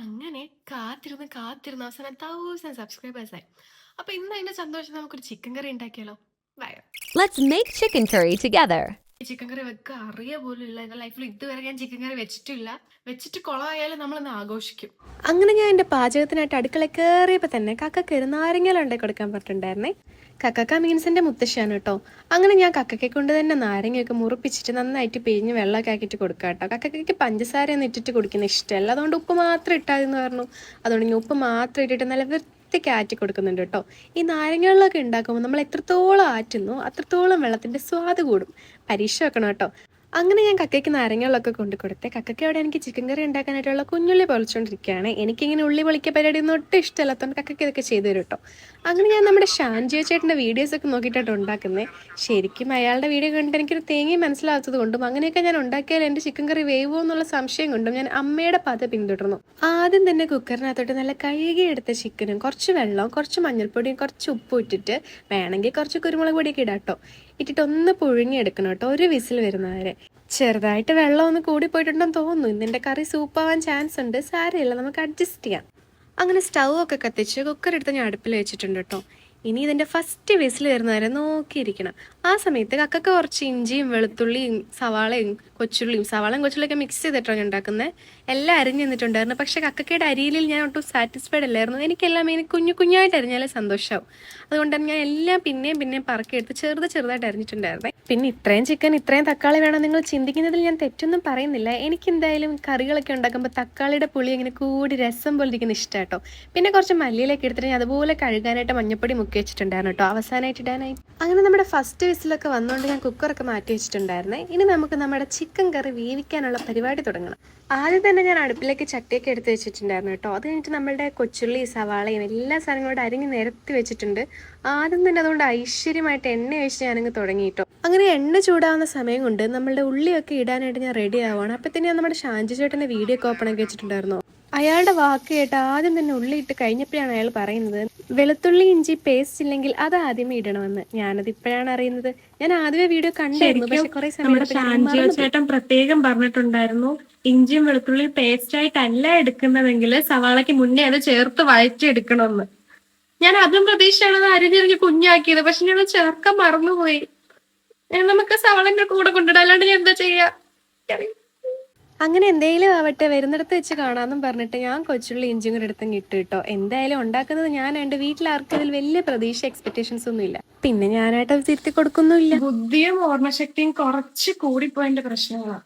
അങ്ങനെ കാത്തിരുന്ന് കാത്തിരുന്ന് അവസാനം തൗസൻഡ് സബ്സ്ക്രൈബേഴ്സ് ആയി. അപ്പൊ ഇന്ന് അതിന്റെ സന്തോഷം നമുക്കൊരു ചിക്കൻ കറി ഉണ്ടാക്കിയാലോ? Bye let's make chicken curry together. Chicken curry വെക്കുക അറിയ പോലും ഇല്ല ലൈഫിൽ ഇതുവരെ ഞാൻ ചിക്കൻ കറി വെച്ചിട്ടില്ല. വെച്ചിട്ട് കുളമായാലും നമ്മളൊന്ന് ആഘോഷിക്കും. അങ്ങനെ ഞാൻ എന്റെ പാചകത്തിനായിട്ട് അടുക്കള കയറിയപ്പോൾ തന്നെ കക്ക ഒരു ഉണ്ടാക്കി കൊടുക്കാൻ പറഞ്ഞിട്ടുണ്ടായിരുന്നേ. കക്കക്ക മീൻസ് മുത്തശ്ശിയാണ് കേട്ടോ അങ്ങനെ ഞാൻ കക്കയ്ക്ക് കൊണ്ട് തന്നെ നാരങ്ങയൊക്കെ മുറിപ്പിച്ചിട്ട് നന്നായിട്ട് പിഴിഞ്ഞ് വെള്ളമൊക്കെ ആക്കിയിട്ട് കൊടുക്കാം കേട്ടോ കക്കയ്ക്ക് പഞ്ചസാരയൊന്നും ഇട്ടിട്ട് കുടിക്കുന്ന ഇഷ്ടമല്ല. അതുകൊണ്ട് ഉപ്പ് മാത്രം ഇട്ടാതെന്ന് പറഞ്ഞു. അതുകൊണ്ട് ഞാൻ ഉപ്പ് മാത്രം ഇട്ടിട്ട് നല്ല വൃത്തിക്ക് ആറ്റി കൊടുക്കുന്നുണ്ട് കേട്ടോ ഈ നാരങ്ങകളിലൊക്കെ ഉണ്ടാക്കുമ്പോൾ നമ്മൾ എത്രത്തോളം ആറ്റുന്നു അത്രത്തോളം വെള്ളത്തിന്റെ സ്വാദ് കൂടും. പരീക്ഷ വെക്കണം കേട്ടോ. അങ്ങനെ ഞാൻ കക്കയ്ക്ക് നാരങ്ങകളൊക്കെ കൊണ്ടു കൊടുത്ത് കക്കയ്ക്ക് അവിടെ എനിക്ക് ചിക്കൻ കറി ഉണ്ടാക്കാനായിട്ടുള്ള കുഞ്ഞുള്ളി പൊളിച്ചുകൊണ്ടിരിക്കുകയാണ് എനിക്കിങ്ങനെ ഉള്ളി പൊളിക്ക പരിപാടി ഒന്നും ഒട്ടും ഇഷ്ടമല്ലാത്തതുകൊണ്ട് കക്കയ്ക്ക് ഇതൊക്കെ ചെയ്തു തരും കേട്ടോ. അങ്ങനെ ഞാൻ നമ്മുടെ ഷാൻജി ചേട്ടന്റെ വീഡിയോസ് ഒക്കെ നോക്കിയിട്ടാണ് ഉണ്ടാക്കുന്നത്. ശരിക്കും അയാളുടെ വീഡിയോ കണ്ടിട്ട് എനിക്കൊരു തേങ്ങയും മനസ്സിലാകത്തത് കൊണ്ടും അങ്ങനെയൊക്കെ ഞാൻ ഉണ്ടാക്കിയാൽ എന്റെ ചിക്കൻ കറി വേവോ എന്നുള്ള സംശയം കൊണ്ടും ഞാൻ അമ്മയുടെ പാത പിന്തുടർന്നു. ആദ്യം തന്നെ കുക്കറിനകത്തോട്ട് നല്ല കഴുകിയെടുത്ത ചിക്കനും കുറച്ച് വെള്ളവും കുറച്ച് മഞ്ഞൾപ്പൊടിയും കുറച്ച് ഉപ്പും ഇട്ടിട്ട് വേണമെങ്കിൽ കുറച്ച് കുരുമുളക് പൊടിയൊക്കെ ഇടാം കേട്ടോ. ഇട്ടിട്ട് ഒന്ന് പുഴുങ്ങിയെടുക്കണം കേട്ടോ. ഒരു വിസിൽ വരുന്നവരെ ചെറുതായിട്ട് വെള്ളം ഒന്ന് കൂടി പോയിട്ടുണ്ടെന്ന് തോന്നുന്നു. ഇതിന്റെ കറി സൂപ്പാവാൻ ചാൻസ് ഉണ്ട്. സാരമില്ല നമുക്ക് അഡ്ജസ്റ്റ് ചെയ്യാം. അങ്ങനെ സ്റ്റൗ ഒക്കെ കത്തിച്ച് കുക്കർ എടുത്ത് ഞാൻ അടുപ്പിൽ വെച്ചിട്ടുണ്ട് കേട്ടോ. ഇനി ഇതിന്റെ ഫസ്റ്റ് വിസിൽ വരുന്നവരെ നോക്കിയിരിക്കണം. ആ സമയത്ത് കക്കക്ക് കുറച്ച് ഇഞ്ചിയും വെളുത്തുള്ളിയും സവാളയും കൊച്ചുള്ളിയും സവാളയും കൊച്ചുള്ളിയൊക്കെ മിക്സ് ചെയ്തിട്ടാണ് ഉണ്ടാക്കുന്നത് എല്ലാം അരിഞ്ഞു നിന്നിട്ടുണ്ടായിരുന്നു. പക്ഷേ കക്കക്കയുടെ അരിയിൽ ഞാൻ ഒട്ടും സാറ്റിസ്ഫൈഡ് അല്ലായിരുന്നു. എനിക്കെല്ലാം ഇനി കുഞ്ഞു കുഞ്ഞായിട്ട് അരിഞ്ഞാലേ സന്തോഷമാവും അതുകൊണ്ട് തന്നെ ഞാൻ എല്ലാം പിന്നെയും പിന്നെയും പറക്കിയെടുത്ത് ചെറുത് ചെറുതായിട്ട് അരിഞ്ഞിട്ടുണ്ടായിരുന്നേ. പിന്നെ ഇത്രയും ചിക്കൻ ഇത്രയും തക്കാളി വേണം നിങ്ങൾ ചിന്തിക്കുന്നതിൽ ഞാൻ തെറ്റൊന്നും പറയുന്നില്ല. എനിക്ക് എന്തായാലും കറികളൊക്കെ ഉണ്ടാക്കുമ്പോൾ തക്കാളിയുടെ പുളി ഇങ്ങനെ കൂടി രസം പോലെ ഇരിക്കുന്ന ഇഷ്ടമാട്ടോ പിന്നെ കുറച്ച് മല്ലിയിലേക്ക് എടുത്തിട്ട് ഞാൻ അതുപോലെ കഴുകാനായിട്ട് മഞ്ഞപ്പൊടി വെച്ചിട്ടുണ്ടായിരുന്നു കേട്ടോ അവസാനമായിട്ട് ഇടാനായി. അങ്ങനെ നമ്മുടെ ഫസ്റ്റ് വിസിലൊക്കെ വന്നുകൊണ്ട് ഞാൻ കുക്കറൊക്കെ മാറ്റി വെച്ചിട്ടുണ്ടായിരുന്നേ. ഇനി നമുക്ക് നമ്മുടെ ചിക്കൻ കറി വേവിക്കാനുള്ള പരിപാടി തുടങ്ങണം. ആദ്യം തന്നെ ഞാൻ അടുപ്പിലേക്ക് ചട്ടിയൊക്കെ എടുത്ത് വെച്ചിട്ടുണ്ടായിരുന്നു കേട്ടോ. അത് കഴിഞ്ഞിട്ട് നമ്മുടെ കൊച്ചുള്ളി സവാളയും എല്ലാ സാധനങ്ങളോട് അരിഞ്ഞ് നിരത്തി വെച്ചിട്ടുണ്ട്. ആദ്യം തന്നെ അതുകൊണ്ട് ഐശ്വര്യമായിട്ട് എണ്ണ ഒഴിച്ച് ഞാനങ്ങ് തുടങ്ങി കേട്ടോ. അങ്ങനെ എണ്ണ ചൂടാവുന്ന സമയം കൊണ്ട് നമ്മളുടെ ഉള്ളിയൊക്കെ ഇടാനായിട്ട് ഞാൻ റെഡി ആവുകയാണ്. അപ്പം ഞാൻ നമ്മുടെ ഷാഞ്ചി ചേട്ടന്റെ വീഡിയോ ഒക്കെ ഓപ്പൺ ആക്കി വെച്ചിട്ടുണ്ടായിരുന്നു. അയാളുടെ വാക്ക് കേട്ട് ആദ്യം തന്നെ ഉള്ളിയിട്ട് കഴിഞ്ഞപ്പോഴാണ് അയാൾ പറയുന്നത് വെളുത്തുള്ളി ഇഞ്ചി പേസ്റ്റ് ഇല്ലെങ്കിൽ അത് ആദ്യമേ ഇടണമെന്ന്. ഞാനത് ഇപ്പോഴാണ് അറിയുന്നത്. ഞാൻ ആദ്യമേ വീഡിയോ കണ്ടായിരുന്നു പക്ഷെ കുറെ നമ്മുടെ സമയം ഷാൻജിയോ ചേട്ടൻ പ്രത്യേകം പറഞ്ഞിട്ടുണ്ടായിരുന്നു ഇഞ്ചിയും വെളുത്തുള്ളി പേസ്റ്റ് ആയിട്ടല്ല എടുക്കുന്നതെങ്കിൽ സവാളയ്ക്ക് മുന്നേ അത് ചേർത്ത് വഴച്ചെടുക്കണമെന്ന് ഞാൻ അതും പ്രതീക്ഷയാണ് അത് അരിഞ്ഞരിഞ്ഞ് കുഞ്ഞാക്കിയത് പക്ഷെ ഞാൻ ചേർക്കാൻ മറന്നുപോയി. നമുക്ക് സവാളന്റെ കൂടെ കൊണ്ടിടാം അല്ലാണ്ട് ഞാൻ എന്താ ചെയ്യാ. അങ്ങനെ എന്തെങ്കിലും ആവട്ടെ വരുന്നിടത്ത് വെച്ച് കാണാമെന്നും പറഞ്ഞിട്ട് ഞാൻ കൊച്ചുള്ളി ഇഞ്ചും കൂടെ എടുത്തങ്ങ് ഇട്ട് കേട്ടോ. എന്തായാലും ഉണ്ടാക്കുന്നത് ഞാനുണ്ട് വീട്ടിൽ ആർക്കും അതിൽ വലിയ പ്രതീക്ഷ എക്സ്പെക്ടേഷൻസ് ഒന്നും ഇല്ല. പിന്നെ ഞാനായിട്ട് അത് തിരുത്തി കൊടുക്കുന്നില്ല ബുദ്ധിയും ഓർമ്മശക്തിയും കുറച്ച് കൂടിപ്പോയതിന്റെ പ്രശ്നങ്ങളാണ്.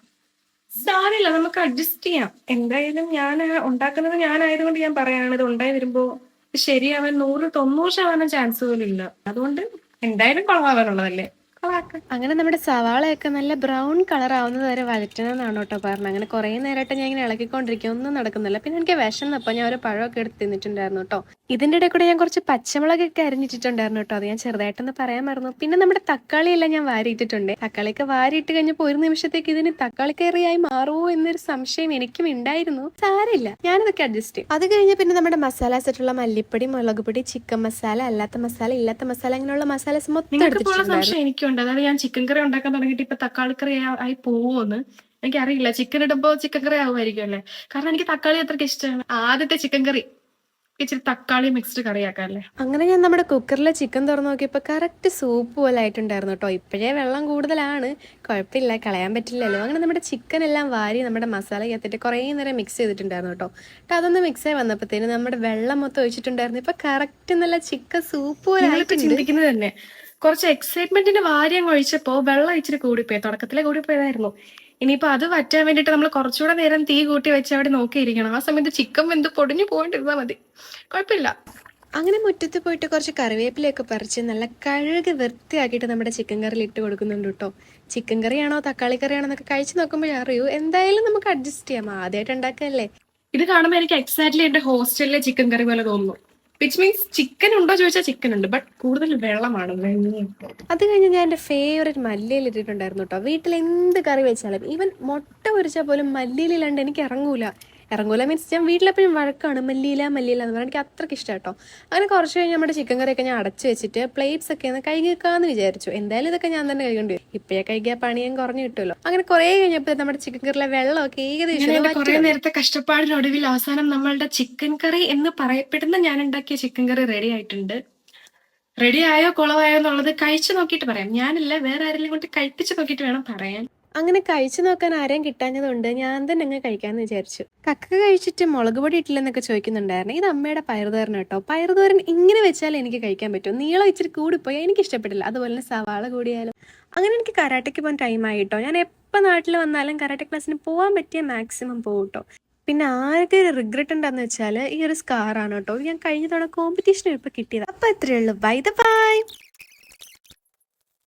സാരില്ല നമുക്ക് അഡ്ജസ്റ്റ് ചെയ്യാം. എന്തായാലും ഞാൻ ഉണ്ടാക്കുന്നത് ഞാനായതുകൊണ്ട് ഞാൻ പറയാണ് ഇത് ഉണ്ടായി വരുമ്പോ ശരിയാവാൻ നൂറ് തൊണ്ണൂറ് ശതമാനം ചാൻസ് പോലും ഇല്ല. അതുകൊണ്ട് എന്തായാലും കൊളവാവാനുള്ളതല്ലേ? കൊളാക്കാം അങ്ങനെ നമ്മുടെ സവാളയൊക്കെ നല്ല ബ്രൗൺ കളർ ആവുന്നത് വരെ വഴറ്റണമെന്നാണ് കേട്ടോ പറഞ്ഞത്. അങ്ങനെ കുറേ നേരമായിട്ട് ഞാൻ ഇങ്ങനെ ഇളക്കിക്കൊണ്ടിരിക്കും ഒന്നും നടക്കുന്നില്ല. പിന്നെ എനിക്ക് വിശന്നപ്പോൾ ഞാൻ ഒരു പഴമൊക്കെ എടുത്ത് തിന്നിട്ടുണ്ടായിരുന്നു കേട്ടോ. ഇതിന്റെ ഇടയിൽ കൂടെ ഞാൻ കുറച്ച് പച്ചമുളകൊക്കെ അരിഞ്ഞിട്ടുണ്ടായിരുന്നു കേട്ടോ. അത് ഞാൻ ചെറുതായിട്ടൊന്ന് പറയാൻ മറന്നു. പിന്നെ നമ്മുടെ തക്കാളിയെല്ലാം ഞാൻ വാരിയിട്ടിട്ടുണ്ട്. തക്കാളിയൊക്കെ വാരിയിട്ട് കഴിഞ്ഞപ്പോൾ ഒരു നിമിഷത്തേക്ക് ഇതിന് തക്കാളി കയറിയായി മാറുമോ എന്നൊരു സംശയം എനിക്കും ഉണ്ടായിരുന്നു. സാരമില്ല. ഞാനതൊക്കെ അഡ്ജസ്റ്റ് ചെയ്യും. അത് കഴിഞ്ഞ് പിന്നെ നമ്മുടെ മസാലാസ് ആയിട്ടുള്ള മല്ലിപ്പൊടി മുളക് പൊടി ചിക്കൻ മസാല അല്ലാത്ത മസാല ഇല്ലാത്ത മസാല അങ്ങനെയുള്ള മസാലാസ് മൊത്തം എടുത്തിട്ടുണ്ടായിരുന്നു. എനിക്കുണ്ട് അതായത് ഞാൻ ചിക്കൻ കറി ഉണ്ടാക്കാൻ തുടങ്ങിയിട്ട് ഇപ്പൊ തക്കാളി കറി ആയി പോവോന്ന്. എനിക്കറിയില്ല. ചിക്കൻ ഇടുമ്പോ ചിക്കൻ കറി ആവുമായിരിക്കും അല്ലേ? കാരണം എനിക്ക് തക്കാളി അത്രയ്ക്ക് ഇഷ്ടമാണ്. ആദ്യത്തെ ചിക്കൻ കറി ഇച്ചിരി തക്കാളി മിക്സ്ഡ് കറിയാക്കാം അല്ലേ? അങ്ങനെ ഞാൻ നമ്മുടെ കുക്കറിലെ ചിക്കൻ തുറന്നു നോക്കിയപ്പോൾ കറക്റ്റ് സൂപ്പ് പോലെ ആയിട്ടുണ്ടായിരുന്നു കേട്ടോ ഇപ്പോഴേ വെള്ളം കൂടുതലാണ്. കുഴപ്പമില്ല കളയാൻ പറ്റില്ലല്ലോ. അങ്ങനെ നമ്മുടെ ചിക്കൻ എല്ലാം വാരി നമ്മുടെ മസാല ചേർത്തിട്ട് കുറേ നേരം മിക്സ് ചെയ്തിട്ടുണ്ടായിരുന്നു കേട്ടോ കേട്ടോ അതൊന്ന് മിക്സ് ആയി വന്നപ്പോഴത്തേന് നമ്മുടെ വെള്ളം മൊത്തം ഒഴിച്ചിട്ടുണ്ടായിരുന്നു. ഇപ്പൊ കറക്റ്റ് നല്ല ചിക്കൻ സൂപ്പ് പോലെ ആയിട്ട് ആയിട്ടുണ്ട്. ചിന്തിക്കുന്നത് തന്നെ. കുറച്ച് എക്സൈറ്റ്മെന്റിന്റെ വാര്യം കഴിച്ചപ്പോ വെള്ളം ഇച്ചിരി കൂടിപ്പോയി. തുടക്കത്തിലെ കൂടിപ്പോയതായിരുന്നു. ഇനിയിപ്പോ അത് വറ്റാൻ വേണ്ടിട്ട് നമ്മൾ കുറച്ചുകൂടെ നേരം തീ കൂട്ടി വെച്ച് അവിടെ നോക്കിയിരിക്കണം. ആ സമയത്ത് ചിക്കൻ വെന്ത് പൊടിഞ്ഞു പോയിട്ടിരുന്നാ മതി. കുഴപ്പമില്ല. അങ്ങനെ മുറ്റത്ത് പോയിട്ട് കുറച്ച് കറിവേപ്പിലയൊക്കെ പറിച്ച് നല്ല കഴുകി വൃത്തിയാക്കിയിട്ട് നമ്മുടെ ചിക്കൻ കറിയിൽ ഇട്ട് കൊടുക്കുന്നുണ്ട് കേട്ടോ. ചിക്കൻ കറിയാണോ തക്കാളി കറിയാണോ എന്നൊക്കെ കഴിച്ച് നോക്കുമ്പോഴേ അറിയൂ. എന്തായാലും നമുക്ക് അഡ്ജസ്റ്റ് ചെയ്യാം. ആദ്യമായിട്ട് ഉണ്ടാക്കല്ലേ? ഇത് കാണുമ്പോൾ എനിക്ക് എക്സാക്ട്ലി എന്റെ ഹോസ്റ്റലിലെ ചിക്കൻ കറി പോലെ തോന്നുന്നു. വിച്ച് മീൻസ് ചിക്കൻ ഉണ്ടോ ചോദിച്ചാൽ ചിക്കൻ ഉണ്ട് ബട്ട് കൂടുതൽ വെള്ളമാണ് വെണ്ണയും. അത് കഴിഞ്ഞ് ഞാൻ എന്റെ ഫേവറേറ്റ് മല്ലിയിൽ ഇട്ടിട്ടുണ്ടായിരുന്നു കേട്ടോ വീട്ടിൽ എന്ത് കറി വെച്ചാലും ഈവൻ മുട്ട പൊരിച്ചാൽ പോലും മല്ലിയിലില്ലാണ്ട് എനിക്ക് ഇറങ്ങൂല ഇറങ്ങൂല. മീൻസ് ഞാൻ വീട്ടിലെപ്പോഴും വഴക്കാണ്. മല്ലിയില മല്ലിയില എന്ന് പറഞ്ഞാൽ എനിക്ക് അത്രയ്ക്ക് ഇഷ്ടം കേട്ടോ അങ്ങനെ കുറച്ച് കഴിഞ്ഞ് നമ്മുടെ ചിക്കൻ കറിയൊക്കെ ഞാൻ അടച്ചു വെച്ചിട്ട് പ്ലേറ്റ്സ് ഒക്കെ ഒന്ന് കഴുകി വെക്കാമെന്ന് വിചാരിച്ചു. എന്തായാലും ഇതൊക്കെ ഞാൻ തന്നെ കഴുകേണ്ടി വരും ഇപ്പോഴേ കഴുകിയ പണിയും കുറഞ്ഞു കിട്ടുമല്ലോ. അങ്ങനെ കുറേ കഴിഞ്ഞപ്പോൾ നമ്മുടെ ചിക്കൻ കറിയിലെ വെള്ളമൊക്കെ ഏകദേശം കുറേ. നേരത്തെ കഷ്ടപ്പാടിനൊടുവിൽ അവസാനം നമ്മളുടെ ചിക്കൻ കറി എന്ന് പറയപ്പെടുന്ന ഞാൻ ഉണ്ടാക്കിയ ചിക്കൻ കറി റെഡി ആയിട്ടുണ്ട്. റെഡി ആയോ കുളവായോ എന്നുള്ളത് കഴിച്ചു നോക്കിയിട്ട് പറയാം. ഞാനല്ല വേറെ ആരെങ്കിലും കൊണ്ട് കഴിപ്പിച്ച് നോക്കിയിട്ട് വേണം പറയാൻ. അങ്ങനെ കഴിച്ചു നോക്കാൻ ആരെയും കിട്ടാഞ്ഞതുകൊണ്ട് ഞാൻ തന്നെ അങ്ങ് കഴിക്കാന്ന് വിചാരിച്ചു. കക്ക കഴിച്ചിട്ട് മുളക് പൊടി ഇട്ടില്ലെന്നൊക്കെ ചോദിക്കുന്നുണ്ടായിരുന്നു. ഇത് അമ്മയുടെ പയറുതോരൻ കേട്ടോ പയറുതോരൻ ഇങ്ങനെ വെച്ചാൽ എനിക്ക് കഴിക്കാൻ പറ്റും. നീളം ഇച്ചിരി കൂടിപ്പോയി എനിക്ക് ഇഷ്ടപ്പെട്ടില്ല അതുപോലെ തന്നെ സവാള കൂടിയാലും. അങ്ങനെ എനിക്ക് കരാട്ടയ്ക്ക് പോകാൻ ടൈം ആയിട്ടോ ഞാൻ എപ്പോൾ നാട്ടിൽ വന്നാലും കരാട്ടെ ക്ലാസ്സിന് പോകാൻ പറ്റിയ മാക്സിമം പോകും പിന്നെ ആകെ ഒരു റിഗ്രറ്റ് ഉണ്ടെന്ന് വെച്ചാൽ ഈ ഒരു സ്കാറാണ് കേട്ടോ ഞാൻ കഴിഞ്ഞ തവണ കോമ്പറ്റീഷൻ ഇപ്പോൾ കിട്ടിയത്. അപ്പോൾ ഇത്രയേ ഉള്ളൂ. By the by